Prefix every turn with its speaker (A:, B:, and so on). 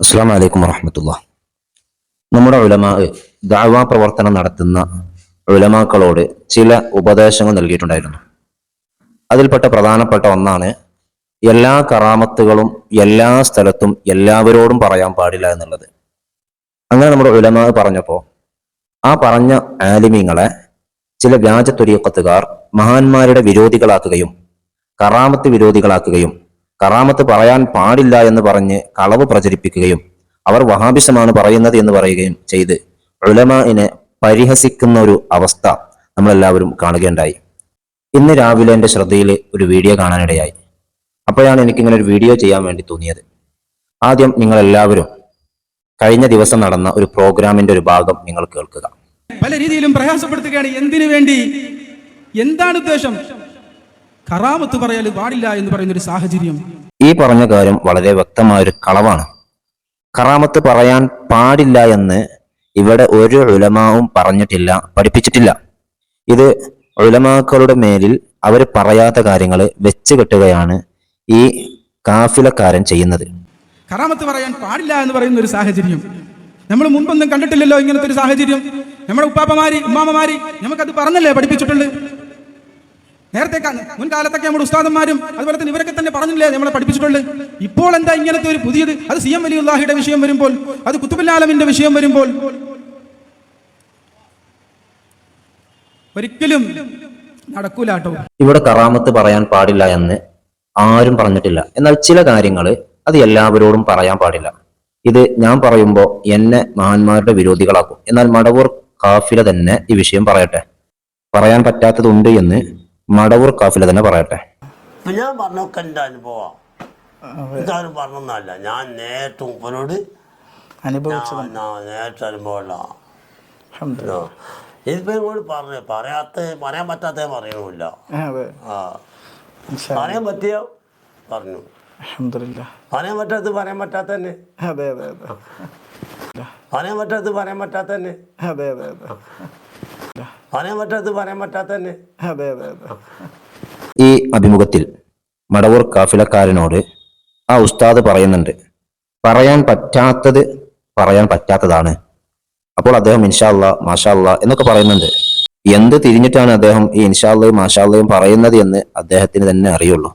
A: അസ്സാം വലൈക്കും വറഹമത്തുള്ള നമ്മുടെ ഉലമാ ദാവാ പ്രവർത്തനം നടത്തുന്ന ഉലമാക്കളോട് ചില ഉപദേശങ്ങൾ നൽകിയിട്ടുണ്ടായിരുന്നു. അതിൽപ്പെട്ട പ്രധാനപ്പെട്ട ഒന്നാണ് എല്ലാ കറാമത്തുകളും എല്ലാ സ്ഥലത്തും എല്ലാവരോടും പറയാൻ പാടില്ല എന്നുള്ളത്. അങ്ങനെ നമ്മുടെ ഉലമാ പറഞ്ഞപ്പോൾ ആ പറഞ്ഞ ആലിമീങ്ങളെ ചില വ്യാജത്വരീക്കത്തുകാർ മഹാന്മാരുടെ വിരോധികളാക്കുകയും കറാമത്ത് വിരോധികളാക്കുകയും കറാമത്ത് പറയാൻ പാടില്ല എന്ന് പറഞ്ഞ് കളവ് പ്രചരിപ്പിക്കുകയും അവർ വഹാബിസമാണ് പറയുന്നത് എന്ന് പറയുകയും ചെയ്ത് ഉലമാനെ പരിഹസിക്കുന്ന ഒരു അവസ്ഥ നമ്മളെല്ലാവരും കാണുകയുണ്ടായി. ഇന്ന് രാവിലെ എന്റെ ശ്രദ്ധയിൽ ഒരു വീഡിയോ കാണാനിടയായി. അപ്പോഴാണ് എനിക്കിങ്ങനെ ഒരു വീഡിയോ ചെയ്യാൻ വേണ്ടി തോന്നിയത്. ആദ്യം നിങ്ങളെല്ലാവരും കഴിഞ്ഞ ദിവസം നടന്ന ഒരു പ്രോഗ്രാമിന്റെ ഒരു ഭാഗം നിങ്ങൾ കേൾക്കുക.
B: പല രീതിയിലും പ്രയാസപ്പെടുത്തുകയാണ് എന്തിനു വേണ്ടി? എന്താണ് ഉദ്ദേശം? കറാമത്ത് പറയാൻ പാടില്ല എന്ന് പറയുന്ന ഒരു സാഹചര്യം.
A: ഈ പറഞ്ഞ കാര്യം വളരെ വ്യക്തമായ ഒരു കളവാണ്. കറാമത്ത് പറയാൻ പാടില്ല എന്ന് ഇവിടെ ഒരു ഉലമാവും പറഞ്ഞിട്ടില്ല പഠിപ്പിച്ചിട്ടില്ല. ഇത് ഉലമാക്കളുടെ മേലിൽ അവർ പറയാത്ത കാര്യങ്ങൾ വെച്ച് കെട്ടുകയാണ് ഈ കാഫിലക്കാരൻ ചെയ്യുന്നത്.
B: കറാമത്ത് പറയാൻ പാടില്ല എന്ന് പറയുന്ന ഒരു സാഹചര്യം. നമ്മൾ മുൻപൊന്നും കണ്ടിട്ടില്ലല്ലോ ഇങ്ങനത്തെ ഒരു സാഹചര്യം. നമ്മുടെ ഉപ്പാപ്പമാരി ഉമ്മാമ്മമാരി നമുക്കത് പറഞ്ഞല്ലേ പഠിപ്പിച്ചിട്ടുള്ളത്? നേരത്തെ മുൻകാലത്തൊക്കെ നമ്മുടെ ഉസ്താദന്മാരും അതുപോലെ തന്നെ ഇവരൊക്കെ തന്നെ പറഞ്ഞില്ലേ നമ്മളെ പഠിപ്പിച്ചിട്ടുള്ളത് ഇപ്പോൾ എന്താ ഇങ്ങനത്തെ ഒരു പുതിയത്? അത് സി എം വലിയുല്ലാഹിയുടെ വിഷയം വരുമ്പോൾ അത് കുത്തുബുല്ലാലമിന്റെ വിഷയം വരുമ്പോൾ. ഒരിക്കലും നടക്കൂല കേട്ടോ.
A: ഇവിടെ കറാമത്ത് പറയാൻ പാടില്ല എന്ന് ആരും പറഞ്ഞിട്ടില്ല. എന്നാൽ ചില കാര്യങ്ങൾ അത് എല്ലാവരോടും പറയാൻ പാടില്ല. ഇത് ഞാൻ പറയുമ്പോൾ എന്നെ മഹാന്മാരുടെ വിരോധികളാക്കും. എന്നാൽ മടവൂർ കാഫില തന്നെ ഈ വിഷയം പറയട്ടെ. പറയാൻ പറ്റാത്തതുണ്ട് എന്ന് മടവൂർ കാഫില തന്നെ പറയട്ടെ.
C: ഞാൻ പറഞ്ഞൊക്കെ എന്റെ അനുഭവം ഇതാരും പറഞ്ഞൊന്നല്ല ഞാൻ നേരത്തെ ഉപ്പനോട്
D: അനുഭവിച്ചത്
C: നേരിട്ട് അനുഭവമുള്ള
D: അൽഹംദുലില്ലാ.
C: ഇതിപ്പോ ഇങ്ങോട്ട് പറഞ്ഞു പറയാത്ത പറയാൻ പറ്റാത്ത പറയണമില്ല.
D: അതെ.
C: ആ.
D: ഇൻഷാ
C: പറയാൻ പറ്റിയ പറഞ്ഞു.
D: അൽഹംദുലില്ലാ.
C: പറയാൻ പറ്റാത്ത പറയാൻ പറ്റാത്ത തന്നെ
D: അതെ അതെ അതെ.
C: പറയാൻ പറ്റാത്ത പറയാൻ പറ്റാത്ത തന്നെ
D: അതെ അതെ അതെ.
C: പറയാൻ പറ്റാത്ത പറയാൻ പറ്റാത്ത തന്നെ
D: അതെ അതെ അതെ.
A: ഈ അഭിമുഖത്തിൽ മടവൂർ കാഫിലക്കാരനോട് ആ ഉസ്താദ് പറയുന്നുണ്ട് പറയാൻ പറ്റാത്തത് പറയാൻ പറ്റാത്തതാണ്. അപ്പോൾ അദ്ദേഹം ഇൻഷാല്ല മാഷാല്ല എന്നൊക്കെ പറയുന്നുണ്ട്. എന്ത് തിരിഞ്ഞിട്ടാണ് അദ്ദേഹം ഈ ഇൻഷാല്ലയും മാഷാല്ലയും പറയുന്നത് എന്ന് അദ്ദേഹത്തിന് തന്നെ അറിയുള്ളൂ.